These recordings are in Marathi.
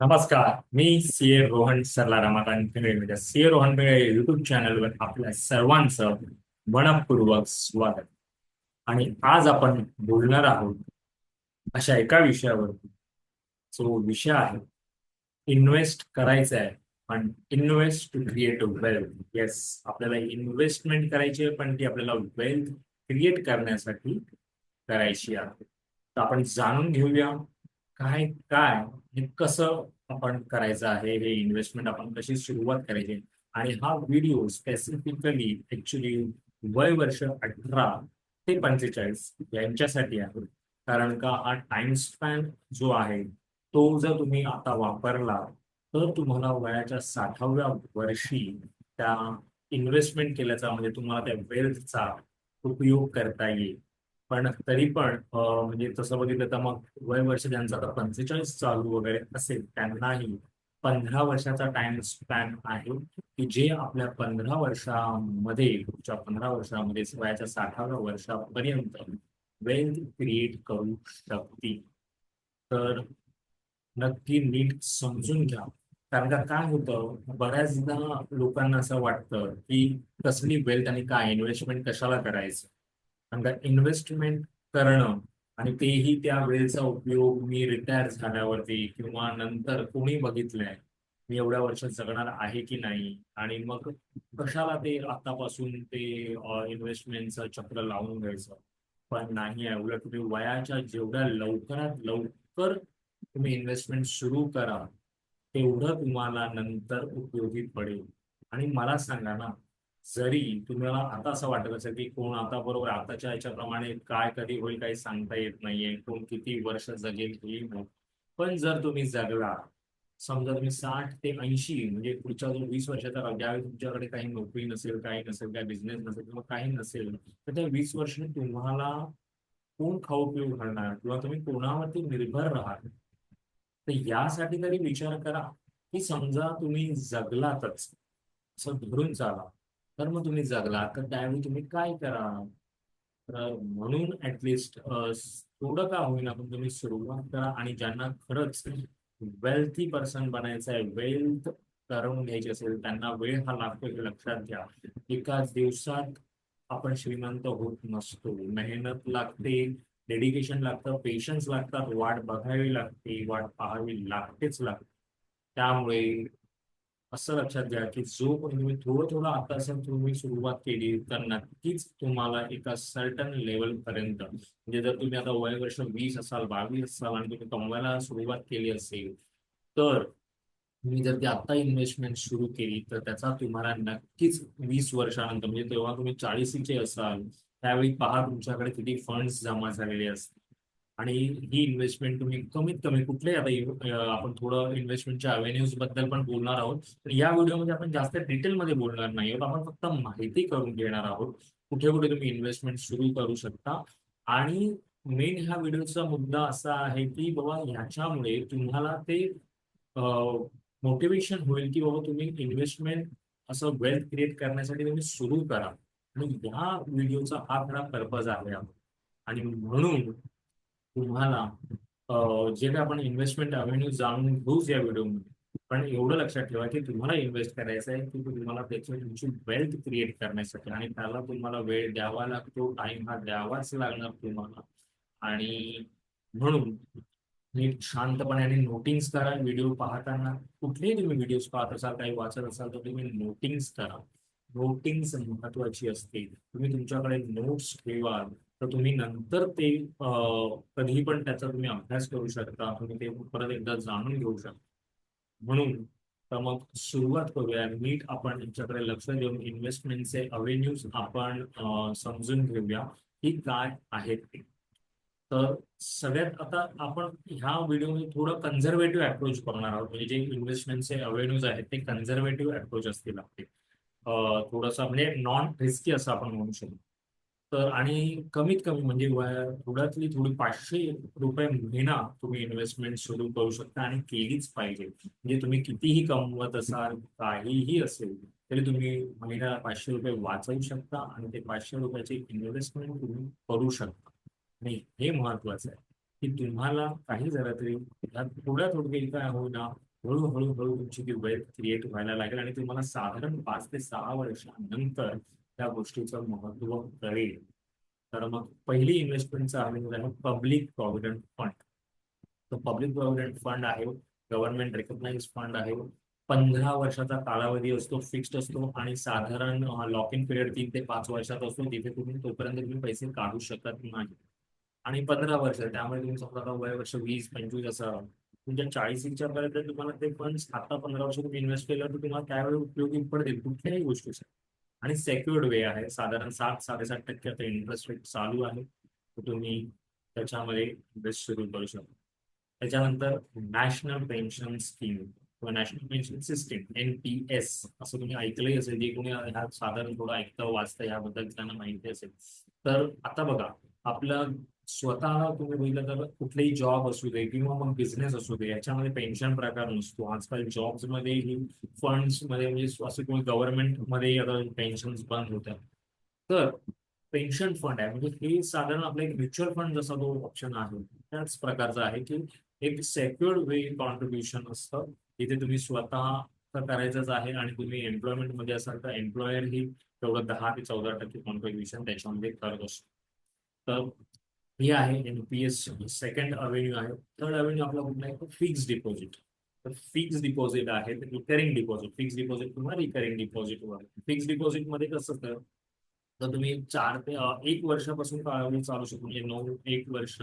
नमस्कार मी C A Rohan Sarla Ramakant Pingale C A Rohan Pingale YouTube चॅनलवर आपल्या सर्वांचं मनपूर्वक स्वागत. आणि आज आपण बोलणार आहोत अशा एका विषयावर. जो विषय आहे इन्व्हेस्ट करायचा आहे. पण invest to create wealth yes आपल्याला इन्व्हेस्टमेंट करायची आहे पण ती आपल्याला वेल्थ क्रिएट करण्यासाठी करायची आहे. तर आपण जाणून घेऊया. काय काय हे कसं आपण करायचं आहे हे इन्व्हेस्टमेंट आपण कशी सुरुवात करायची आणि हा व्हिडिओ स्पेसिफिकली ऍक्च्युली वय वर्ष अठरा ते पंचेचाळीस यांच्यासाठी आहे. कारण का हा टाइम स्पॅन जो आहे तो जर तुम्ही आता वापरला तर तुम्हाला वयाच्या साठाव्या वर्षी त्या इन्व्हेस्टमेंट केल्याचा म्हणजे तुम्हाला त्या वेल्थचा उपयोग करता येईल. पण तरी पण म्हणजे तसं बघितलं तर मग वय वर्ष ज्यांचं आता पंचेचाळीस चालू वगैरे असेल त्यांनाही पंधरा वर्षाचा टाइम स्पॅन आहे की जे आपल्या पंधरा वर्षामध्ये पुढच्या पंधरा वर्षामध्ये वयाच्या साठाव्या वर्षापर्यंत वेल्थ क्रिएट करू शकतील. तर नक्की नीट समजून घ्या. कारण का काय होतं बऱ्याचदा लोकांना असं वाटतं की कसली वेल्थ आणि काय इन्व्हेस्टमेंट कशाला करायचं? इन्व्हेस्टमेंट करणं आणि तेही त्या वेळेचा उपयोग मी रिटायर झाल्यावरती किंवा नंतर कोणी बघितलंय मी एवढ्या वर्षात जगणार आहे की नाही? आणि मग कशाला ते आतापासून ते इन्व्हेस्टमेंटचं चक्र लावून घ्यायचं? पण नाही आहे उलट तुम्ही वयाच्या जेवढ्या लवकरात लवकर तुम्ही इन्व्हेस्टमेंट सुरू करा तेवढं तुम्हाला नंतर उपयोगी पडेल. आणि मला सांगा ना जरी तुम्हाला आता असं वाटत असेल की कोण आता बरोबर आताच्या याच्याप्रमाणे काय कधी होईल काही सांगता येत नाहीये कोण किती वर्ष जगेल हे पण जर तुम्ही जगला समजा तुम्ही साठ ते ऐंशी म्हणजे पुढच्या जो वीस वर्षाचा तर ज्यावेळी तुमच्याकडे काही नोकरी नसेल काही नसेल काही बिझनेस नसेल किंवा काही नसेल तर त्या वीस वर्ष तुम्हाला कोण खाऊ पिऊ घालणार किंवा तुम्ही कोणावरती निर्भर राहाल? तर यासाठी तरी विचार करा की समजा तुम्ही जगलातच असं धरून चाला. तर मग तुम्ही जगला तर त्यावेळी तुम्ही काय करा? तर म्हणून ऍटलिस्ट थोडं का होईना पण तुम्ही सुरुवात करा आणि ज्यांना खरंच वेल्थी पर्सन बनायचं आहे वेल्थ करून घ्यायची असेल त्यांना वेळ हा लागतो हे लक्षात घ्या. एका दिवसात आपण श्रीमंत होत नसतो. मेहनत लागते डेडिकेशन लागतं पेशन्स लागतात वाट बघावी लागते वाट पाहावी लागतेच लागते. त्यामुळे असं लक्षात घ्या की जो तुम्ही थोडं थोडं आतापासून तुम्ही सुरुवात केली तर नक्कीच तुम्हाला एका सर्टन लेवल पर्यंत. म्हणजे जर तुम्ही आता वय वर्ष वीस असाल बावीस असाल आणि तुम्ही कमवायला सुरुवात केली असेल तर तुम्ही जर ती आता इन्व्हेस्टमेंट सुरू केली तर त्याचा तुम्हाला नक्कीच वीस वर्षानंतर म्हणजे तेव्हा तुम्ही चाळीसीचे असाल त्यावेळी पहा तुमच्याकडे किती फंड्स जमा झालेले असतील. आणि ही इन्व्हेस्टमेंट तुम्ही कमीत कमी कुठले आता आपण थोडं इन्व्हेस्टमेंटच्या अवेन्यूजबद्दल पण बोलणार आहोत. तर या व्हिडिओमध्ये आपण जास्त डिटेलमध्ये बोलणार नाही आहोत. आपण फक्त माहिती करून घेणार आहोत. कुठे कुठे तुम्ही इन्व्हेस्टमेंट सुरू करू शकता. आणि मेन ह्या व्हिडिओचा मुद्दा असा आहे की बाबा ह्याच्यामुळे तुम्हाला ते मोटिवेशन होईल की बाबा तुम्ही इन्व्हेस्टमेंट असं वेल्थ क्रिएट करण्यासाठी तुम्ही सुरू करा. आणि ह्या व्हिडिओचा हा खरा पर्पज आहे. आणि म्हणून तुम्हाला जे काही आपण इन्व्हेस्टमेंट अव्हेन्यू जाणून घेऊच या व्हिडिओमध्ये पण एवढं लक्षात ठेवा की तुम्हाला इन्व्हेस्ट करायचं आहे की तुम्हाला त्याची तुमची वेल्थ क्रिएट करण्यासाठी. आणि त्याला तुम्हाला वेळ द्यावा लागतो टाइम हा द्यावाच लागणार तुम्हाला. आणि म्हणून नीट शांतपणे आणि नोटिंग्स करा व्हिडिओ पाहताना. कुठलेही तुम्ही व्हिडिओज पाहत असाल काही वाचत असाल तर तुम्ही नोटिंग्स करा. नोटिंग्स महत्वाची असते तुम्ही तुमच्याकडे नोट्स ठेवा तर तुम्ही नंतर ते कधी पण त्याचा तुम्ही अभ्यास करू शकता तुम्ही ते परत एकदा जाणून घेऊ शकता. म्हणून तर मग सुरुवात करूया. नीट आपण यांच्याकडे लक्ष देऊन इन्व्हेस्टमेंटचे अवेन्यूज आपण समजून घेऊया की काय आहेत ते. तर सगळ्यात आता आपण ह्या व्हिडिओमध्ये थोडं कन्झर्वेटिव्ह अप्रोच करणार आहोत. म्हणजे जे इन्व्हेस्टमेंटचे अवेन्यूज आहेत ते कन्झर्वेटिव्ह अप्रोच असतील आपले. थोडंसं म्हणजे नॉन रिस्की असं आपण म्हणू शकतो. तर आणि कमीत कमी म्हणजे वया- थोड्यातली थोडी पाचशे रुपये महिना तुम्ही इन्व्हेस्टमेंट सुरू करू शकता आणि केलीच पाहिजे. म्हणजे तुम्ही कितीही कमवत असाल काहीही असेल तरी तुम्ही महिन्याला पाचशे रुपये वाचवू शकता आणि ते पाचशे रुपयाचे इन्व्हेस्टमेंट तुम्ही करू शकता. आणि हे महत्वाचं आहे की तुम्हाला काही जरा तरी थोड्या थोडक्यात काय होईना हळूहळू हळू तुमची ती वेळ क्रिएट व्हायला लागेल आणि तुम्हाला साधारण पाच ते सहा वर्षानंतर त्या गोष्टीचं महत्त्व कळेल. तर मग पहिली इन्व्हेस्टमेंटचा आहे पब्लिक प्रॉव्हिडंट फंड तो पब्लिक प्रॉव्हिडंट फंड आहे गव्हर्नमेंट रेकग्नाइज फंड आहे. पंधरा वर्षाचा कालावधी असतो फिक्स्ड असतो आणि साधारण लॉक इन पिरियड तीन ते पाच वर्षात असतो. तिथे तुम्ही तोपर्यंत तुम्ही पैसे काढू शकत नाही. आणि पंधरा वर्ष त्यामुळे तुम्ही समजा आता वय वर्ष वीस पंचवीस असं तुमच्या चाळीसच्या पर्यंत तुम्हाला ते पण आता पंधरा वर्ष तुम्ही इन्व्हेस्ट केलं तर तुम्हाला त्यावेळी उपयोगी पडतील कुठल्याही गोष्टीसाठी. आणि सेक्युर्ड वे आहे. साधारण सात साडेसात टक्के आता इंटरेस्ट रेट चालू आहे. तर तुम्ही त्याच्यामध्ये इन्व्हेस्ट सुरू करू शकता. त्याच्यानंतर नॅशनल पेन्शन स्कीम किंवा national pension system N P S असं तुम्ही ऐकलंही असेल. जे कोणी ह्या साधारण थोडं ऐकतं वाचतं याबद्दल त्यांना माहिती असेल. तर आता बघा आपलं स्वतः तुम्ही बघितलं तर कुठलेही जॉब असू दे किंवा मग बिझनेस असू दे याच्यामध्ये पेन्शन प्रकार नसतो. आजकाल जॉब्समध्ये ही फंड्समध्ये म्हणजे असं किंवा गव्हर्नमेंटमध्ये आता पेन्शन बंद होतात. तर पेन्शन फंड आहे. म्हणजे हे साधारण आपलं एक म्युच्युअल फंड जसा तो ऑप्शन आहे त्याच प्रकारचा आहे की एक सेक्युअर्ड वे कॉन्ट्रीब्युशन असतं. इथे तुम्ही स्वतः करायचंच आहे आणि तुम्ही एम्प्लॉयमेंटमध्ये असाल तर एम्प्लॉयर ही तेवढं दहा ते चौदा टक्के कॉन्ट्रीब्युशन त्याच्यामध्ये करत असतो. तर हे आहे एनपीएस सेकंड अव्हेन्यू आहे. थर्ड अव्हेन्यू आपला कुठला आहे? फिक्स डिपॉझिट तर फिक्स डिपॉझिट आहे रिकरिंग डिपॉझिट फिक्स डिपॉझिट किंवा रिकरिंग डिपॉझिट वर. फिक्स डिपॉझिटमध्ये कसं असतं तर तुम्ही चार ते एक वर्षापासून काळावधी चालू शकतो. म्हणजे नऊ एक वर्ष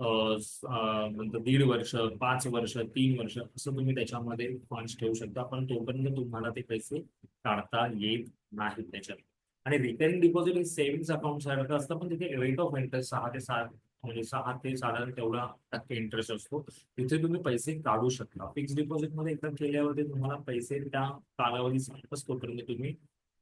नंतर दीड वर्ष पाच वर्ष तीन वर्ष असं तुम्ही त्याच्यामध्ये फंड्स ठेवू शकता. पण तोपर्यंत तुम्हाला ते पैसे काढता येत नाहीत त्याच्यात. आणि रिकरिंग डिपॉझिट हे सेव्हिंग्स अकाउंट सारखं असतं पण तिथे रेट ऑफ इंटरेस्ट सहा ते सात म्हणजे सहा ते साधारण तेवढा टक्के इंटरेस्ट असतो. तिथे तुम्ही पैसे काढू शकता. फिक्स डिपॉझिटमध्ये एकदा केल्यावरती तुम्हाला पैसे त्या कालावधी संपस तोपर्यंत तुम्ही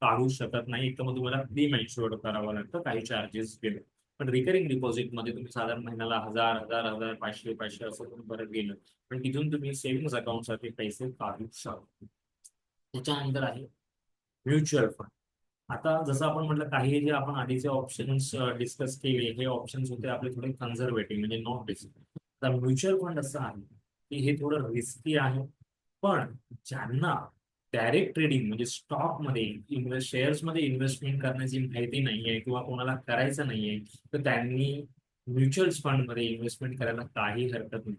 काढू शकत नाही. एक तर मग तुम्हाला प्री करावं लागतं काही चार्जेस गेले. पण रिकरिंग डिपॉझिटमध्ये तुम्ही साधारण महिन्याला हजार हजार हजार पाचशे पाचशे असं तुम्ही परत गेलं पण तिथून तुम्ही सेव्हिंग्स अकाउंटसाठी पैसे काढू शकता. त्याच्यानंतर आहे म्युच्युअल फंड आता जसं आपण म्हटलं काही जे आपण आधीचे ऑप्शन्स डिस्कस केले हे ऑप्शन्स होते आपले थोडे कन्झर्वेटिव्ह म्हणजे नॉट रिस्क आता म्युच्युअल फंड असं आहे की हे थोडं रिस्की आहे पण ज्यांना डायरेक्ट ट्रेडिंग म्हणजे स्टॉकमध्ये इन्व्हेस्ट शेअर्समध्ये इन्व्हेस्टमेंट करण्याची माहिती नाहीये किंवा कोणाला करायचं नाहीये तर त्यांनी म्युच्युअल फंडमध्ये इन्व्हेस्टमेंट करायला काही हरकत नाही.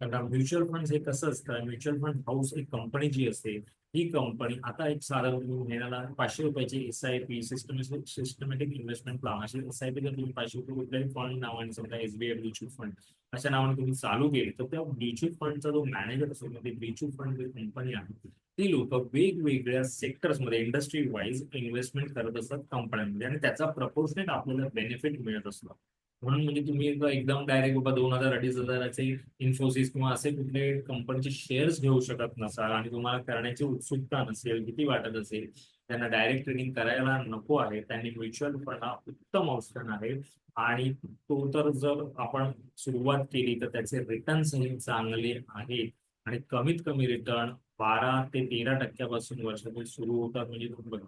कारण म्युच्युअल फंड हे कसं असतं म्युच्युअल फंड हाऊस एक कंपनी जी असते ही कंपनी आता एक साधारण महिन्याला पाचशे रुपयाची S I P systematic systematic investment plan असे एस आय पी जर तुम्ही पाचशे रुपये कुठल्याही फंड नावाने समजा एसबीआय म्युच्युअल फंड अशा नावाने तुम्ही चालू केले तर त्या म्युच्युअल फंडचा जो मॅनेजर असतो म्हणजे म्युच्युअल फंड जी कंपनी आहे ती लोक वेगवेगळ्या सेक्टर्समध्ये इंडस्ट्री वाईज इन्व्हेस्टमेंट करत असतात कंपन्यांमध्ये आणि त्याचा प्रपोर्शनेट आपल्याला बेनिफिट मिळत असतो. म्हणून म्हणजे तुम्ही एकदम डायरेक्ट बाबा दोन हजार अडीच हजाराचे इन्फोसिस किंवा असे कुठले कंपनीचे शेअर्स घेऊ शकत नसाल आणि तुम्हाला करण्याची उत्सुकता नसेल भीती वाटत असेल त्यांना डायरेक्ट ट्रेडिंग करायला नको आहे त्यांनी म्युच्युअल फंड हा उत्तम ऑप्शन आहे. आणि तो तर जर आपण सुरुवात केली तर त्याचे रिटर्न्सही चांगले आहेत. आणि कमीत कमी रिटर्न बारा ते तेरा टक्क्यापासून वर्षातून सुरू होतात. म्हणजे बघा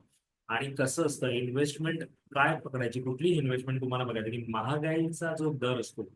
आणि कसं असतं इन्व्हेस्टमेंट काय पकडायची? कुठली इन्व्हेस्टमेंट तुम्हाला बघायची की महागाईचा जो दर असतो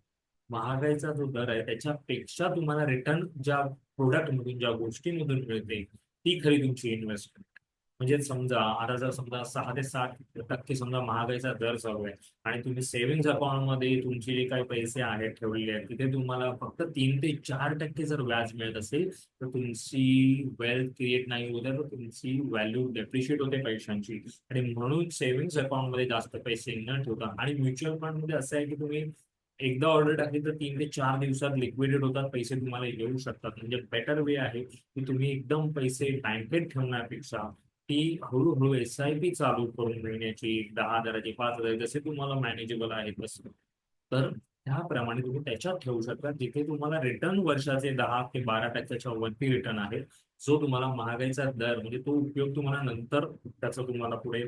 महागाईचा जो दर आहे त्याच्यापेक्षा तुम्हाला रिटर्न ज्या प्रोडक्टमधून ज्या गोष्टीमधून मिळते ती खरी तुमची इन्व्हेस्टमेंट म्हणजे समजा आता जर समजा सहा ते सात टक्के समजा महागाईचा दर चालू आहे आणि तुम्ही सेव्हिंग अकाउंटमध्ये तुमचे जे काही पैसे आहेत ठेवलेले आहेत तिथे तुम्हाला फक्त तीन ते चार टक्के जर व्याज मिळत असेल तर तुमची वेल्थ क्रिएट नाही होते तर तुमची व्हॅल्यू डेप्रिशिएट होते पैशांची. आणि म्हणून सेव्हिंग्स अकाउंटमध्ये जास्त पैसे न ठेवता आणि म्युच्युअल फंडमध्ये असं आहे की तुम्ही एकदा ऑर्डर टाकली तर तीन ते चार दिवसात लिक्विडेड होतात पैसे तुम्हाला येऊ शकतात. म्हणजे बेटर वे आहे की तुम्ही एकदम पैसे बँकेत ठेवण्यापेक्षा ती हळूहळू एस आय पी चालू करून घेण्याची दहा हजाराची पाच हजार जसे तुम्हाला मॅनेजेबल आहे तसं. तर त्याप्रमाणे तुम्ही त्याच्यात ठेवू शकता जिथे तुम्हाला रिटर्न वर्षाचे दहा ते बारा टक्क्याच्या वरती रिटर्न आहे जो तुम्हाला महागाईचा दर म्हणजे तो उपयोग तुम्हाला नंतर त्याचा तुम्हाला पुढे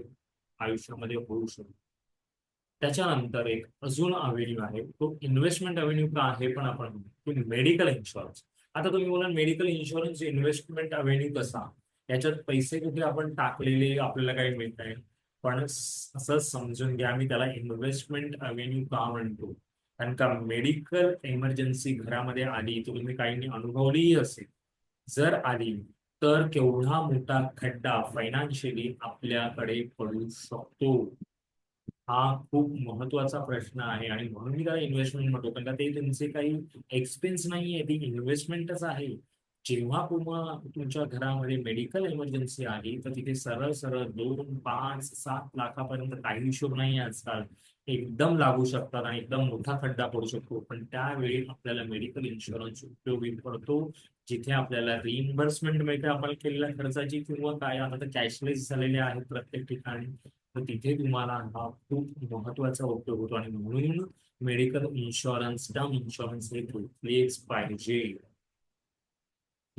आयुष्यामध्ये होऊ शकतो. त्याच्यानंतर एक अजून अव्हेन्यू आहे तो इन्व्हेस्टमेंट अव्हेन्यू का आहे पण आपण मेडिकल इन्शुरन्स आता तुम्ही बोला मेडिकल इन्शुरन्स इन्व्हेस्टमेंट अव्हेन्यू कसा? याच्यात पैसे कुठे आपण टाकलेले आपल्याला काही मिळत आहे पण असं समजून घ्या मी त्याला इन्व्हेस्टमेंट अव्हेन्यू का म्हणतो? कारण का मेडिकल इमर्जन्सी घरामध्ये आली तर तुम्ही काही अनुभवलीही असेल. जर आली तर केवढा मोठा खड्डा फायनान्शियली आपल्याकडे पडू शकतो? हा खूप महत्त्वाचा प्रश्न आहे आणि म्हणून मी त्याला इन्व्हेस्टमेंट म्हणतो. कारण का ते त्यांचे काही एक्सपेन्स नाहीये ती इन्व्हेस्टमेंटच आहे. जेव्हा तुम्हा तुमच्या घरामध्ये मेडिकल इमर्जन्सी आली तर तिथे सरळ सरळ दोन पाच सात लाखापर्यंत काही हिशोब नाही आजकाल. एकदम लागू शकतात आणि एकदम मोठा खड्डा पडू शकतो. पण त्यावेळी आपल्याला मेडिकल इन्शुरन्स उपयोगी पडतो जिथे आपल्याला रिइम्बर्समेंट मिळते आपण केलेल्या खर्चाची किंवा काय आता तर कॅशलेस झालेले आहेत प्रत्येक ठिकाणी. तर तिथे तुम्हाला हा खूप महत्त्वाचा उपयोग होतो आणि म्हणून मेडिकल इन्शुरन्स टर्म इन्शुरन्स हे घेतलेच पाहिजे.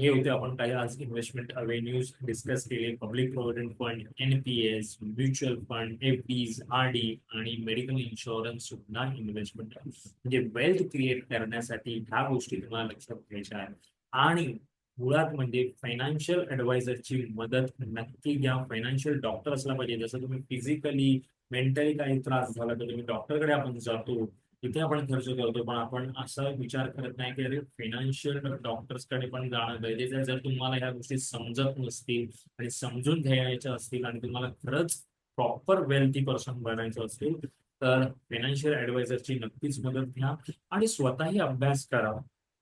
हे होते आपण काही आज इन्व्हेस्टमेंट अवेन्यूज डिस्कस केले. Public provident fund NPS mutual fund F Ds R D आणि मेडिकल इन्शुरन्स सुद्धा इन्व्हेस्टमेंट म्हणजे वेल्थ क्रिएट करण्यासाठी ह्या गोष्टी तुम्हाला लक्षात घ्यायच्या आहेत. आणि मुळात म्हणजे फायनान्शियल ऍडवायझरची मदत नक्की घ्या. फायनान्शियल डॉक्टर असला पाहिजे. जसं तुम्ही फिजिकली मेंटली काही त्रास झाला तर तुम्ही डॉक्टरकडे आपण जातो. तिथे आपण खर्च करतो पण आपण असा विचार करत नाही की अरे फायनान्शियल डॉक्टर्सकडे पण जाणं गरजेचं आहे. जर तुम्हाला ह्या गोष्टी समजत नसतील आणि समजून घ्यायच्या असतील आणि तुम्हाला खरंच प्रॉपर वेल्थी पर्सन बनायचं असेल तर फायनान्शियल ऍडवायझरची नक्कीच मदत घ्या आणि स्वतःही अभ्यास करा.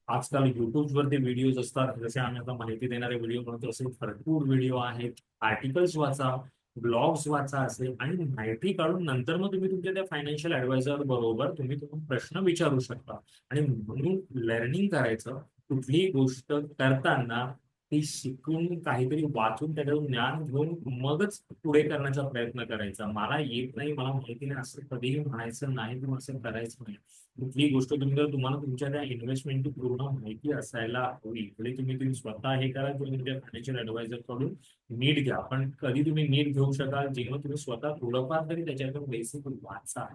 आजकाल युट्यूबवरती व्हिडिओज असतात. जसे आम्ही आता माहिती देणारे व्हिडिओ म्हणतो असे भरपूर व्हिडिओ आहेत. आर्टिकल्स वाचा. ब्लॉग्स वाचा असेल आणि माहिती काढून नंतर मग तुम्ही तुमच्या त्या फायनान्शियल ऍडवायझर बरोबर तुम्ही तुम्ही प्रश्न विचारू शकता. आणि म्हणून लर्निंग करायचं कुठलीही गोष्ट करताना ती शिकून काहीतरी वाचून त्याच्यातून ज्ञान घेऊन मगच पुढे करण्याचा प्रयत्न करायचा. मला येत नाही मला माहिती नाही असं कधीही म्हणायचं नाही किंवा असं करायचं नाही. कुठली गोष्ट तुम्ही जर तुम्हाला तुमच्या त्या इन्व्हेस्टमेंटची पूर्ण माहिती असायला हवी तरी तुम्ही तुम्ही स्वतः हे करा किंवा तुमच्या फायनान्शियल ऍडवायझरकडून नीट घ्या. पण कधी तुम्ही नीट घेऊ शकाल जेव्हा तुम्ही स्वतः थोडंफार तरी त्याच्यातून बेसिक वाचा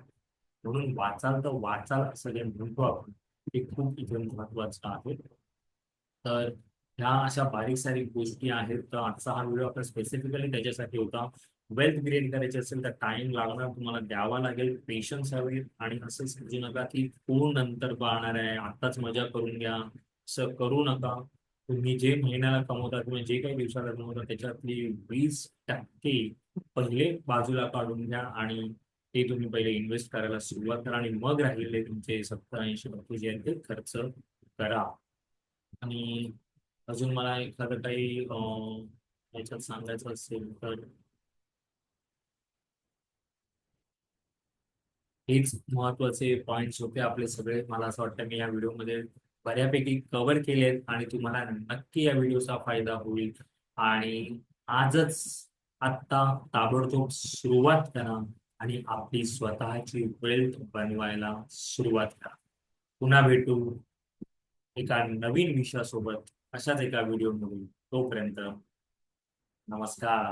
म्हणून वाचाल तर वाचाल असं जे म्हणतो आपण ते खूप इथे महत्वाचं आहे. तर ह्या अशा बारीक सारीक गोष्टी आहेत. तर आजचा हा व्हिडिओ आपला स्पेसिफिकली त्याच्यासाठी होता. वेल्थ क्रिएट करायची असेल तर टाइम लागणार तुम्हाला द्यावा लागेल पेशन्स हवे आणि असं समजू नका की कोण नंतर पाहणार आहे आताच मजा करून घ्या असं करू नका. तुम्ही जे महिन्याला कमवता किंवा जे काही दिवसाला कमवता त्याच्यातली वीस टक्के पहिले बाजूला काढून घ्या आणि ते तुम्ही पहिले इन्व्हेस्ट करायला सुरुवात करा आणि मग राहिलेले तुमचे सत्तर ऐंशी टक्के जे आहेत ते खर्च करा. आणि अजून मला एखादं काही याच्यात सांगायचं असेल तर? हेच महत्त्वाचे पॉइंट्स होते आपले सगळे. मला असं वाटतं मी या व्हिडिओमध्ये बऱ्यापैकी कव्हर केलेत आणि तुम्हाला नक्की या व्हिडिओचा फायदा होईल. आणि आजच आत्ता ताबडतोब सुरुवात करा आणि आपली स्वतःची वेल्थ बनवायला सुरुवात करा. पुन्हा भेटू एका नवीन विषयासोबत. अशाच एका व्हिडिओमध्ये तोपर्यंत नमस्कार.